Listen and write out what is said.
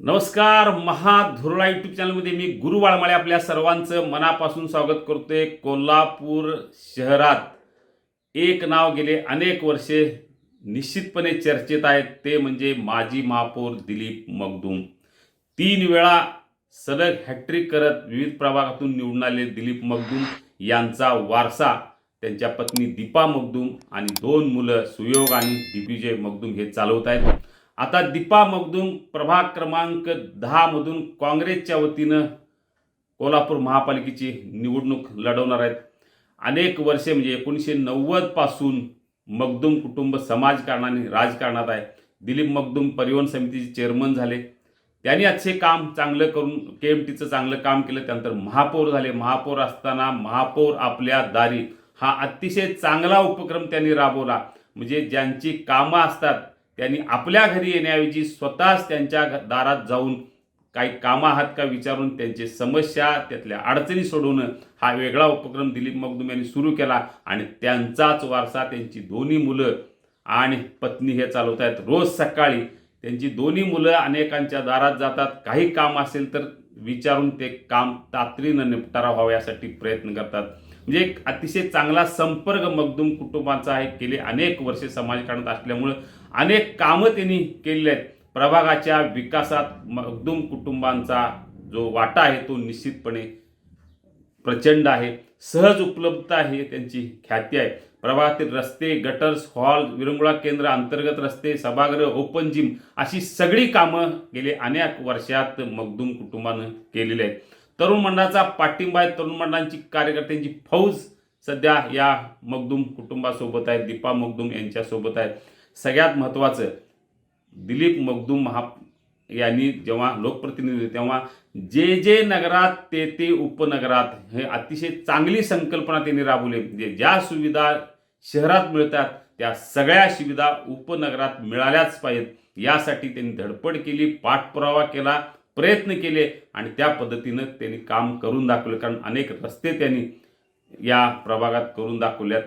नमस्कार महाधुरळा युट्यूब चॅनलमध्ये मी गुरु वाळमाळे आपल्या सर्वांचं मनापासून स्वागत करतोय कोल्हापूर शहरात. एक नाव गेले अनेक वर्षे निश्चितपणे चर्चेत आहेत ते म्हणजे माजी महापौर दिलीप मगदूम तीन वेळा सलग हॅट्रिक करत विविध प्रभागातून निवडून आले दिलीप मगदूम यांचा वारसा. त्यांच्या पत्नी दीपा मगदूम आणि दोन मुलं सुयोग आणि दिग्विजय मगदूम हे चालवत आहेत. आता दीपा मगदूम प्रभाग क्रमांक दहामधून काँग्रेसच्या वतीनं कोल्हापूर महापालिकेची निवडणूक लढवणार आहेत. अनेक वर्षे म्हणजे एकोणीसशे नव्वदपासून मगदूम कुटुंब समाजकारणाने राजकारणात आहे. दिलीप मगदूम परिवहन समितीचे चेअरमन झाले. त्यांनी अच्छे काम चांगलं करून के एम टीचं चांगलं काम केलं. त्यानंतर महापौर झाले. महापौर असताना महापौर आपल्या दारी हा अतिशय चांगला उपक्रम त्यांनी राबवला. म्हणजे ज्यांची कामं असतात त्यांनी आपल्या घरी येण्याऐवजी स्वतःच त्यांच्या घ- दारात जाऊन काही कामं आहात का विचारून त्यांची समस्या त्यातल्या अडचणी सोडवणं हा वेगळा उपक्रम दिलीप मगदुम यांनी सुरू केला आणि त्यांचाच वारसा त्यांची दोन्ही मुलं आणि पत्नी हे चालवत आहेत रोज सकाळी त्यांची दोन्ही मुलं अनेकांच्या दारात जातात. काही काम असेल तर विचारून ते काम तातडीनं निपटारा व्हावा यासाठी प्रयत्न करतात. म्हणजे एक अतिशय चांगला संपर्क मगदूम कुटुंबाचा आहे गेले अनेक वर्षे समाजकारणात असल्यामुळं अनेक कामं त्यांनी केलेली आहेत. प्रभागाच्या विकासात मगदूम कुटुंबांचा जो वाटा आहे तो निश्चितपणे प्रचंड आहे. सहज उपलब्धता आहे त्यांची ख्याती आहे. प्रभागातील रस्ते गटर्स हॉल विरंगुळा केंद्र अंतर्गत रस्ते सभागृह ओपन जिम अशी सगळी कामं गेले अनेक वर्षात मगदूम कुटुंबानं केलेली आहेत. तरुण मंडळाचा पाठिंबा आहे. तरुण मंडळांची कार्यकर्त्यांची फौज सध्या या मगदूम कुटुंबासोबत आहे. दीपा मगदूम यांच्यासोबत आहे. सगळ्यात महत्त्वाचं दिलीप मगदूम महा यांनी जेव्हा लोकप्रतिनिधी होते तेव्हा जे जे नगरात ते ते उपनगरात हे अतिशय चांगली संकल्पना त्यांनी राबवली. म्हणजे ज्या सुविधा शहरात मिळतात त्या सगळ्या सुविधा उपनगरात मिळाल्याच पाहिजेत. यासाठी त्यांनी धडपड केली पाठपुरावा केला. प्रयत्न केले आणि त्या पद्धतीनं त्यांनी काम करून दाखवलं. कारण अनेक रस्ते त्यांनी या प्रभागात करून दाखवल्यात.